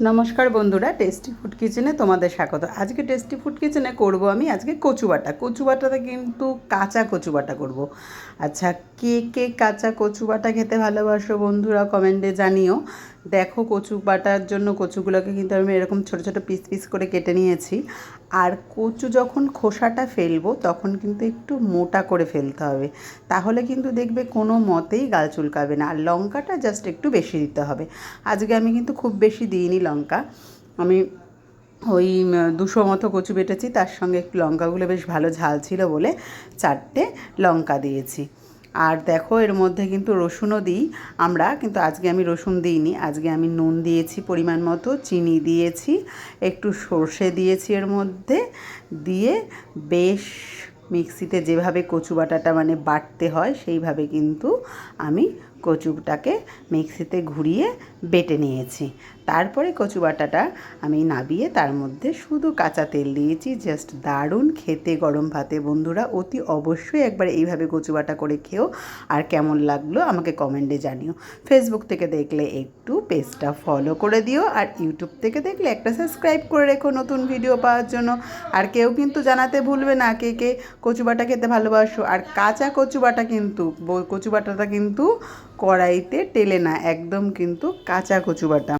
নমস্কার বন্ধুরা tasty food কিচেনে তোমাদের স্বাগত। আজকে টেস্টি ফুড কিচেনে করব আমি আজকে কচু বাটা। কচু বাটাতে কিন্তু কাঁচা কচু বাটা করব। আচ্ছা কে কে কাঁচা কচু বাটা খেতে ভালোবাসো বন্ধুরা কমেন্টে জানিও। দেখো কচু বাটার জন্য কচুগুলোকে কিন্তু আমি এরকম ছোটো ছোটো পিস পিস করে কেটে নিয়েছি। আর কচু যখন খোসাটা ফেলব, তখন কিন্তু একটু মোটা করে ফেলতে হবে। তাহলে কিন্তু দেখবে কোনো মতেই গাল চুলকাবে না। আর লঙ্কাটা জাস্ট একটু বেশি দিতে হবে। আজকে আমি কিন্তু খুব বেশি দিইনি লঙ্কা। আমি ওই দুশো মতো কচু বেটেছি, তার সঙ্গে একটু লঙ্কাগুলো বেশ ভালো ঝাল ছিল বলে চারটে লঙ্কা দিয়েছি। আর দেখো, এর মধ্যে কিন্তু রসুনও দিই। আমরা কিন্তু আজকে আমি রসুন দিইনি, আজকে আমি নুন দিয়েছি পরিমাণ মতো, চিনি দিয়েছি, একটু সর্ষে দিয়েছি এর মধ্যে, দিয়ে বেশ মিক্সিতে যেভাবে কচু বাটাটা মানে বাটতে হয়, সেইভাবে কিন্তু আমি কচুটাকে মিক্সিতে ঘুরিয়ে বেটে নিয়েছি। তারপরে কচু বাটাটা আমি নাবিয়ে তার মধ্যে শুধু কাঁচা তেল দিয়েছি জাস্ট দারুণ খেতে গরম ভাতে। বন্ধুরা, অতি অবশ্যই একবার এইভাবে কচু বাটা করে খেও। আর কেমন লাগল আমাকে কমেন্টে জানিও। ফেসবুক থেকে দেখলে একটু পেজটা ফলো করে দিও। আর ইউটিউব থেকে দেখলে একটা সাবস্ক্রাইব করে রেখো নতুন ভিডিও পাওয়ার জন্য। আর কেউ কিন্তু জানাতে ভুলবে না কে কে কচু বাটা খেতে ভালোবাসো। আর কাঁচা কচু বাটা কিন্তু কচু বাটাটা কিন্তু কড়াইতে টেলে না একদম কিন্তু কাঁচা কচু বাটা